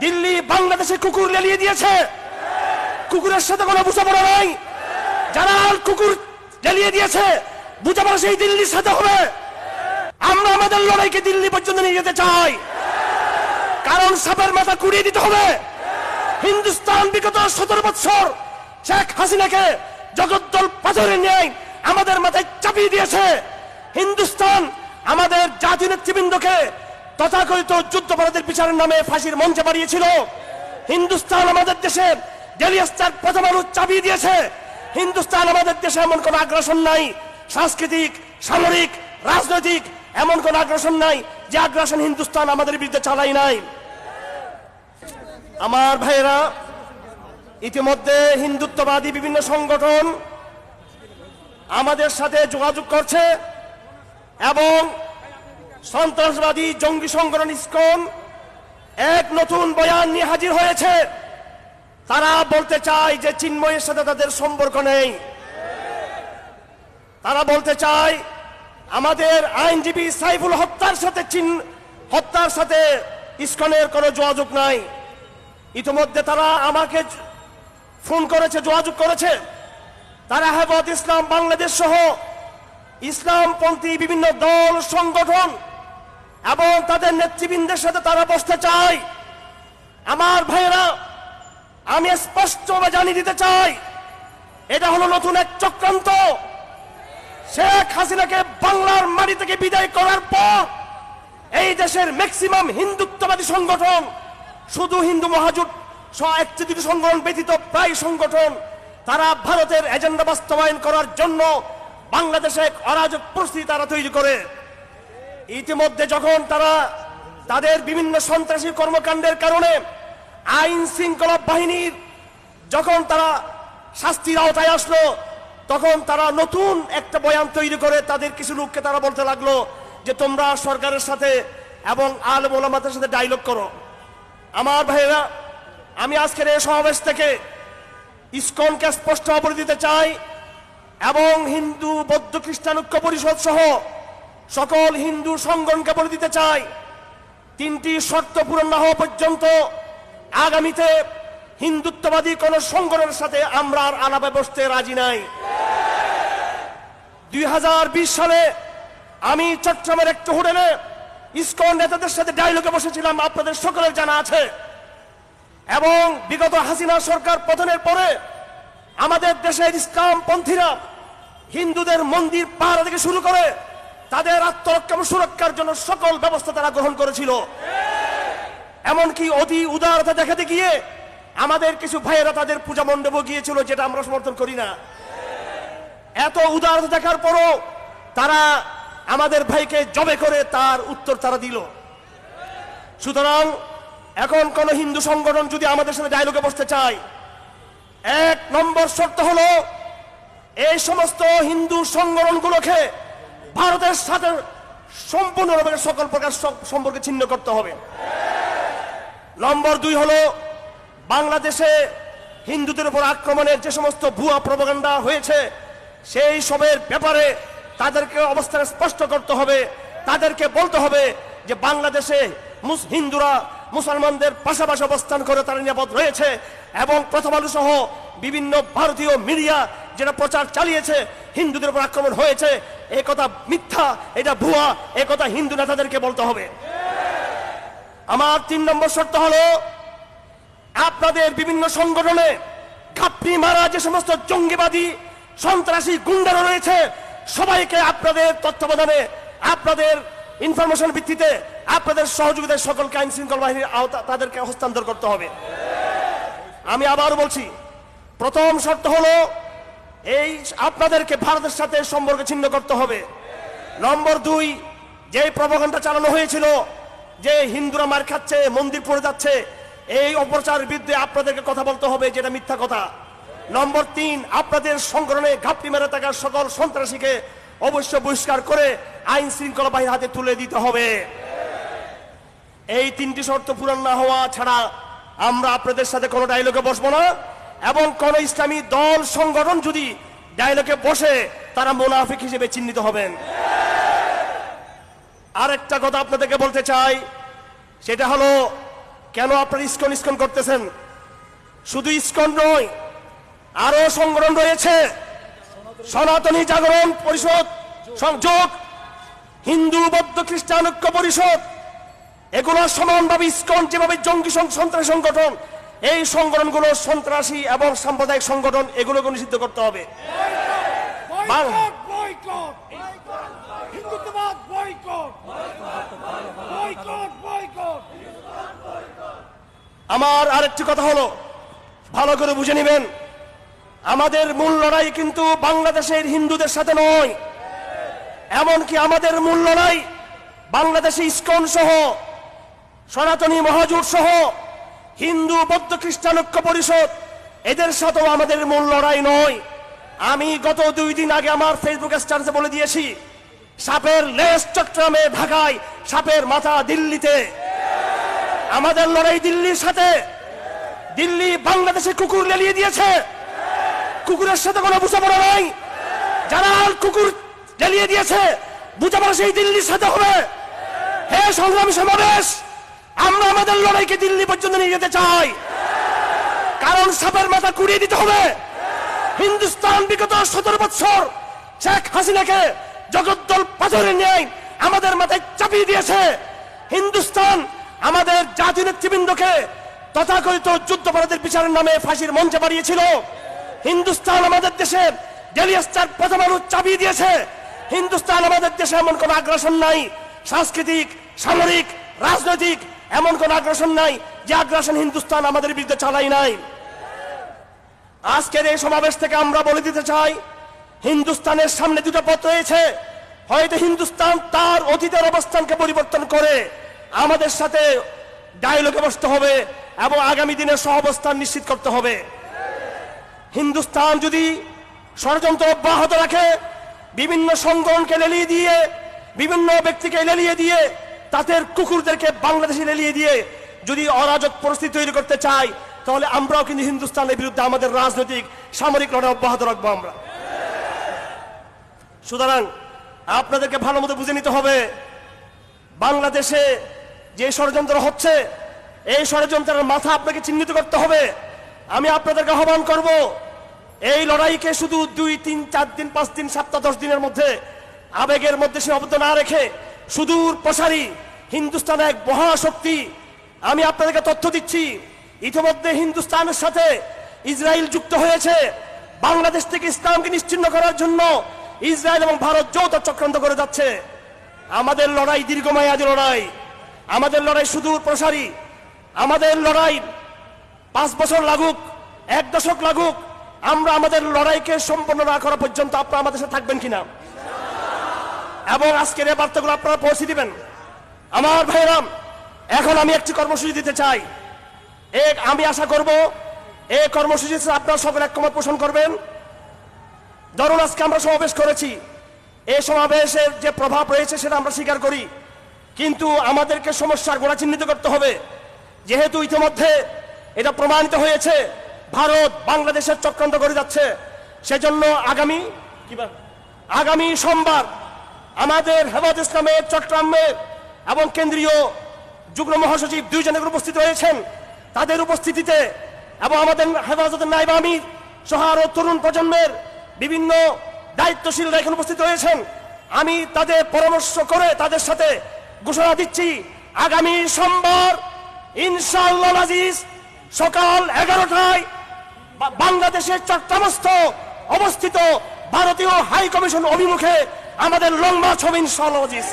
দিল্লি বাংলাদেশে কুকুর লেলিয়ে দিয়েছে। কুকুরের সাথে কোনো বোঝাপড়া নাই। যারা কুকুর লেলিয়ে দিয়েছে, বোঝাপড়া সেই দিল্লির সাথে হবে। আমরা আমাদের লড়াইকে দিল্লি পর্যন্ত নিয়ে যেতে চাই। কারণ সাপের মাথা কুড়িয়ে দিতে হবে। হিন্দুস্তান বিগত সতেরো বৎসর শেখ হাসিনাকে জগদ্দল পাথরের ন্যায় আমাদের মাথায় চাপিয়ে দিয়েছে। হিন্দুস্তান আমাদের জাতীয় নেতৃবৃন্দকে তথাকথিত যুদ্ধপরাধের বিচারের নামে ফাঁসির মঞ্চে বাড়িয়েছিল। হিন্দুস্তান আমাদের দেশে ডেলিয়াস্টার প্রথম চাপিয়ে দিয়েছে। হিন্দুস্তান আমাদের দেশে এমন কোন আগ্রাসন নাই। সাংস্কৃতিক, সামরিক, রাজনৈতিক এমন কোন আগ্রাসন নাই যে আগ্রাসন হিন্দুস্তান আমাদের বিরুদ্ধে চালাই নাই। আমার ভাইয়েরা, ইতিমধ্যে হিন্দুত্ববাদী বিভিন্ন সংগঠন আমাদের সাথে যোগাযোগ করছে এবং সন্ত্রাসবাদী জঙ্গি সংগঠন ইসকন এক নতুন বয়ান নিয়ে হাজির হয়েছে। তারা বলতে চায় যে চিন্ময়ের সাথে তাদের সম্পর্ক নেই। তারা বলতে চায়, আমাদের আইনজীবী সাইফুল হত্যার সাথে চিন, হত্যার সাথে ইস্কনের কোনো যোগাযোগ নাই। ইতিমধ্যে তারা আমাকে ফোন করেছে, যোগাযোগ করেছে। তারা হেফাজত ইসলাম, বাংলাদেশ সহ ইসলামপন্থী বিভিন্ন দল, সংগঠন এবং তাদের নেতৃবৃন্দের সাথে তারা বসতে চায়। আমার ভাইয়েরা, আমি স্পষ্টভাবে জানিয়ে দিতে চাই, এটা হলো নতুন এক চক্রান্ত। শেখ হাসিনাকে বাংলার মাটি থেকে বিদায় করার পর এই দেশের ম্যাক্সিমাম হিন্দুত্ববাদী সংগঠন, শুধু হিন্দু মহাজোট একটি সংগঠন ব্যতীত প্রায় সংগঠন, তারা ভারতের এজেন্ডা বাস্তবায়ন করার জন্য বাংলাদেশে এক অরাজক পরিস্থিতি তারা তৈরি করে। ইতিমধ্যে যখন তারা তাদের বিভিন্ন সন্ত্রাসী কর্মকাণ্ডের কারণে আইন শৃঙ্খলা বাহিনীর যখন তারা শাস্তির আওতায় আসলো, তখন তারা নতুন একটা বয়ান তৈরি করে তাদের কিছু লোককে তারা বলতে লাগল যে, তোমরা সরকারের সাথে এবং আল ওলামাদের সাথে ডায়লগ করো। আমার ভাইয়েরা, আমি আজকের এই সমাবেশ থেকে ইস্কনকে স্পষ্ট অপরে দিতে চাই এবং হিন্দু, বৌদ্ধ, খ্রিস্টান ঐক্য পরিষদ সহ সকল হিন্দু সংগঠনকে বলে দিতে চাই, তিনটি শর্ত পূরণ না হওয়া পর্যন্ত আগামীতে হিন্দুত্ববাদী কোন সংগঠনের সাথে আমরা আর আলাপে বসতে রাজি নাই। দুই হাজার বিশ সালে আমি চট্টগ্রামের একটি হোটেলে ইসকন নেতাদের সাথে ডায়লগে বসেছিলাম, আপনাদের সকলের জানা আছে। এবং বিগত হাসিনা সরকার পতনের পরে আমাদের দেশের ইসলাম পন্থীরা হিন্দুদের মন্দির পাহারা থেকে শুরু করে তাদের আত্মরক্ষা এবং সুরক্ষার জন্য সকল ব্যবস্থা তারা গ্রহণ করেছিল। এমনকি অতি উদারতা দেখাতে গিয়ে আমাদের কিছু ভাইয়েরা তাদের পূজা মণ্ডপে গিয়েছিল, যেটা আমরা সমর্থন করি না। এত উদারতা দেখার পরও তারা আমাদের ভাইকে জবে করে তার উত্তর তারা দিল। সুতরাং এখন কোন হিন্দু সংগঠন যদি আমাদের সাথে ডায়লগে বসতে চায়, এক নম্বর শর্ত হলো, এই সমস্ত হিন্দু সংগঠনগুলোকে ভারতের সাথে সম্পূর্ণভাবে সকল প্রকার সম- সম্পর্কে ছিন্ন করতে হবে। নম্বর দুই হলো, বাংলাদেশে হিন্দুদের উপর আক্রমণের যে সমস্ত ভুয়া প্রপাগান্ডা হয়েছে, সেই সবের ব্যাপারে তাদেরকে অবস্থান স্পষ্ট করতে হবে। তাদেরকে বলতে হবে যে, বাংলাদেশে হিন্দুরা মুসলমানদের পাশাপাশি অবস্থান করে তারা নিরাপদ রয়েছে এবং প্রথম আলো সহ বিভিন্ন ভারতীয় মিডিয়া যেটা প্রচার চালিয়েছে, হিন্দুদের উপর আক্রমণ হয়েছে এ কথা মিথ্যা, এটা ভুয়া, এ কথা হিন্দু নেতাদেরকে বলতে হবে। আমার তিন নম্বর শর্ত হলো, আপনাদের বিভিন্ন সংগঠনে ঘাপটি মারা যে সমস্ত জঙ্গিবাদী, সন্ত্রাসী গুন্ডারা রয়েছে, সবাইকে আপনাদের তত্ত্বাবধানে, আপনাদের ইনফরমেশন ভিত্তিতে, আপনাদের সহযোগিতায় সকলকে আইন শৃঙ্খলা বাহিনীর আওতা তাদেরকে হস্তান্তর করতে হবে। আমি আবার বলছি, প্রথম শর্ত হলো এই আপনাদেরকে ভারতের সাথে সম্পর্ক ছিন্ন করতে হবে। নম্বর দুই যে প্রভাকাণ্ডা চালানো হয়েছিল, যে হিন্দুরা মার খাচ্ছে, মন্দির পড়ে যাচ্ছে, এই অপপ্রচার বিরুদ্ধে আপনাদেরকে কথা বলতে হবে যেটা মিথ্যা কথা। নম্বর তিন, আপনাদের সংগঠনে ঘাপটি মেরে থাকা সকল সন্ত্রাসীকে অবশ্য বহিষ্কার করে আইন শৃঙ্খলা বাহিনীর হাতে তুলে দিতে হবে। এই তিনটি শর্ত পূরণ না হওয়া ছাড়া আমরা আপনাদের সাথে কোনো ডায়লগে বসবো না। এবং কোন ইসলামী দল, সংগঠন যদি ডায়লগে বসে, তারা মোনাফিক হিসেবে চিহ্নিত হবেন। আরেকটা কথা আপনাদেরকে বলতে চাই, সেটা হলো, কেন আপনারা ইস্কন ইস্কন করতেছেন? শুধু ইস্কন নয়, আরও সংগঠন রয়েছে। সনাতনী জাগরণ পরিষদ, সংযোগ, হিন্দু বৌদ্ধ খ্রিস্টান ঐক্য পরিষদ, এগুলো সমানভাবে ইস্কন, যেভাবে জঙ্গি সন্ত্রাসী সংগঠন এই সংগঠনগুলো সন্ত্রাসী এবং সাম্প্রদায়িক সংগঠন এগুলোকে নিষিদ্ধ করতে হবে। আমার আরেকটি কথা হলো ভালো করে বুঝে নেবেন আমাদের মূল লড়াই কিন্তু বাংলাদেশের হিন্দুদের সাথে নয়। এমনকি আমাদের মূল লড়াই বাংলাদেশে ইস্কন সহ সনাতনী মহাজোট সহ হিন্দু বৌদ্ধ খ্রিস্টান ঐক্য পরিষদ, এদের সাথেও আমাদের মূল লড়াই নয়। আমি গত দুই দিন আগে আমার ফেসবুক স্ট্যাটাসে বলে দিয়েছি, সাপের লেস চট্টগ্রামে ঢাকায়, সাপের মাথা দিল্লিতে। আমাদের লড়াই দিল্লির সাথে। দিল্লি বাংলাদেশে কুকুর লেলিয়ে দিয়েছে। কুকুরের সাথে কোনো বোঝাপড়া নাই। যারা কুকুর লেলিয়ে দিয়েছে, বোঝাপড়া সেই দিল্লির সাথে হবে। হে সংগ্রামী সমাবেশ! আমরা আমাদের লড়াইকে দিল্লি পর্যন্ত নিয়ে যেতে চাই। কারণ সাপের মাথা কুড়িয়ে দিতে হবে। হিন্দুস্তান বিগত সতেরো বছর শেখ হাসিনাকে জগদ্দল পাথরে ন্যায় আমাদের মাথায় চাপিয়ে দিয়েছে। হিন্দুস্তান আমাদের জাতীয় নেতৃবৃন্দকে তথাকথিত যুদ্ধাপরাধের বিচারের নামে ফাঁসির মঞ্চে বাড়িয়েছিল। হিন্দুস্তান আমাদের দেশে ডেলিয়াস্টার প্রথম আলো চাপিয়ে দিয়েছে। হিন্দুস্তান আমাদের দেশে এমন কোন আগ্রাসন নাই। সাংস্কৃতিক, সামরিক, রাজনৈতিক এমন কোন আগ্রাসন নাই যে আগ্রাসন হিন্দুস্তান আমাদের বিরুদ্ধে চালাই নাই। আজকের এই সমাবেশ থেকে আমরা বলে দিতে চাই, হিন্দুস্তানের সামনে দুটো পথ রয়েছে। হয়তো হিন্দুস্তান তার অতীতের অবস্থানকে পরিবর্তন করে আমাদের সাথে ডায়লগে বসতে হবে এবং আগামী দিনের সহাবস্থান নিশ্চিত করতে হবে। হিন্দুস্তান যদি ষড়যন্ত্র অব্যাহত রাখে, বিভিন্ন সংগঠনকে লেলিয়ে দিয়ে, বিভিন্ন ব্যক্তিকে লেলিয়ে দিয়ে তাদের কুকুরদেরকে বাংলাদেশে লেলিয়ে দিয়ে যদি অরাজক পরিস্থিতি তৈরি করতে চাই তাহলে আমরাও কিন্তু হিন্দুস্তানের বিরুদ্ধে আমাদের রাজনৈতিক, সামরিক লড়াই অব্যাহত রাখব আমরা। সুতরাং আপনাদেরকে ভালো মতো বুঝে নিতে হবে, বাংলাদেশে যে ষড়যন্ত্র হচ্ছে, এই ষড়যন্ত্রের মাথা আপনাকে চিহ্নিত করতে হবে। আমি আপনাদেরকে আহ্বান করব, এই লড়াইকে শুধু দুই, তিন, চার দিন, পাঁচ দিন সপ্তাহ দশ দিনের মধ্যে আবেগের মধ্যে সীমাবদ্ধ না রেখে সুদূর প্রসারী হিন্দুস্তান এক মহাশক্তি। আমি আপনাদেরকে তথ্য দিচ্ছি, ইতিমধ্যে হিন্দুস্তানের সাথে ইসরায়েল যুক্ত হয়েছে। বাংলাদেশ থেকে ইসলামকে নিশ্চিন্ন করার জন্য ইসরায়েল এবং ভারত যৌথ চক্রান্ত করে যাচ্ছে। আমাদের লড়াই দীর্ঘমেয়াদী লড়াই। আমাদের লড়াই সুদূর প্রসারী। আমাদের লড়াই পাঁচ বছর লাগুক, এক দশক লাগুক। আমরা আমাদের লড়াইকে সম্পন্ন না করা পর্যন্ত আপনারা আমাদের সাথে থাকবেন কিনা? এবং আজকের এই বার্তাগুলো আপনারা পৌঁছে দিবেন। আমার ভাইরাম, এখন আমি একটি কর্মসূচি দিতে চাই। এক আমি আশা করব এই কর্মসূচিতে আপনারা সকলে একমত পোষণ করবেন। ধরুন আজকে আমরা সমাবেশ করেছি। এই সমাবেশের যে প্রভাব রয়েছে সেটা আমরা স্বীকার করি। কিন্তু আমাদেরকে সমস্যার গোড়া চিহ্নিত করতে হবে। যেহেতু ইতিমধ্যে এটা প্রমাণিত হয়েছে, ভারত বাংলাদেশের চক্রান্ত করে যাচ্ছে। সেজন্য আগামী কিবা আগামী সোমবার আমাদের হেফাজ ইসলামের চট্টগ্রামের এবং কেন্দ্রীয় যুগ্ম মহাসচিব দুইজনের উপস্থিত রয়েছেন। তাদের উপস্থিতিতে এবং আমাদের হেফাজতের নাইব আমির সহ আরও তরুণ প্রজন্মের বিভিন্ন দায়িত্বশীলরা এখানে উপস্থিত রয়েছেন। আমি তাদের পরামর্শ করে তাদের সাথে ঘোষণা দিচ্ছি, আগামী সোমবার ইনশাআল্লাহ সকাল এগারোটায় বাংলাদেশের চট্টগ্রামস্থ অবস্থিত ভারতীয় হাই কমিশন অভিমুখে আমাদের লং মার্চ হবে ইনশাআল্লাহ আজিজ।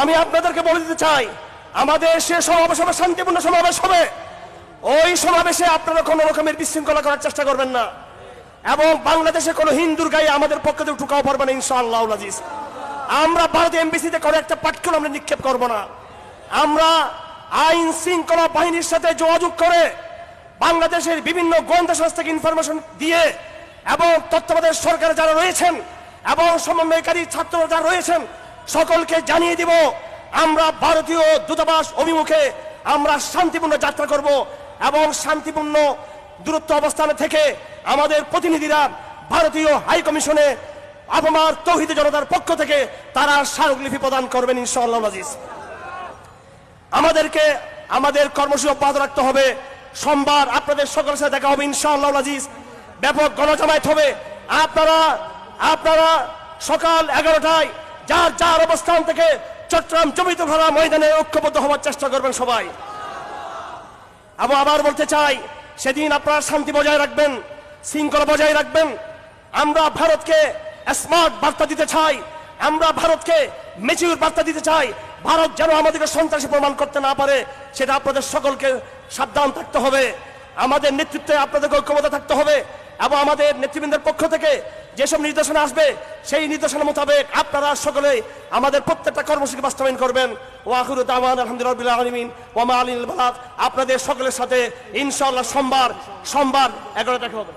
আমি আপনাদেরকে বলে দিতে চাই, আমাদের সে সমাবেশ হবে, শান্তিপূর্ণ সমাবেশ হবে। ওই সমাবেশে আপনারা কোনো রকমের বিশৃঙ্খলা করার চেষ্টা করবেন না। এবং বাংলাদেশে কোনো হিন্দুর গায়ে আমাদের পক্ষ ঠুকাও পারবে না, ইনশাআল্লাহ আমরা ভারতীয় এমবিসিতে করে একটা পাটকেও আমরা নিক্ষেপ করব না। আমরা আইন শৃঙ্খলা বাহিনীর সাথে যোগাযোগ করে বাংলাদেশের বিভিন্ন গোয়েন্দা সংস্থাকে ইনফরমেশন দিয়ে এবং তত্ত্বাবধায়ক সরকারে যারা রয়েছেন এবং সমন্বয়কারী ছাত্র যারা রয়েছেন, সকলকে জানিয়ে দিব, আমরা ভারতীয় দূতাবাস অভিমুখে আমরা শান্তিপূর্ণ যাত্রা করব এবং শান্তিপূর্ণ দূরত্ব অবস্থানে থেকে আমাদের প্রতিনিধিরা ভারতীয় হাই কমিশনে আবমার তৌহিদ জনতার পক্ষ থেকে তারা স্মারকলিপি প্রদান করবেন ইনশাআল্লাহ আমাদেরকে, আমাদের কর্মসূচি অব্যাহত রাখতে হবে। সোমবার আপনাদের সকলের সাথে দেখা হবে ইনশাআল্লাহ ব্যাপক গণজামায়াত হবে। আপনারা আপনারা সকাল এগারোটায় যার যার অবস্থান থেকে চট্টগ্রাম জমিত ভরা ময়দানে ঐক্যবদ্ধ হওয়ার চেষ্টা করবেন সবাই। আবার বলতে চাই সেদিন আপনারা শান্তি বজায় রাখবেন, শৃঙ্খলা বজায় রাখবেন। আমরা ভারতকে স্মার্ট বার্তা দিতে চাই, আমরা ভারতকে মেচিউর বার্তা দিতে চাই। ভারত যেন আমাদেরকে সন্ত্রাসী প্রমাণ করতে না পারে, সেটা আপনাদের সকলকে সাবধান থাকতে হবে। আমাদের নেতৃত্বে আপনাদেরকে ঐক্যবদ্ধ থাকতে হবে এবং আমাদের নেতৃবৃন্দের পক্ষ থেকে যেসব নির্দেশনা আসবে, সেই নির্দেশনা মোতাবেক আপনারা সকলে আমাদের প্রত্যেকটা কর্মসূচি বাস্তবায়ন করবেন। ওয়াহুর দামান আলহামদুলিল্লাহ আলমিন। ওমা আলী আপনাদের সকলের সাথে ইনশাল্লাহ সোমবার সোমবার এগারোটা হবে।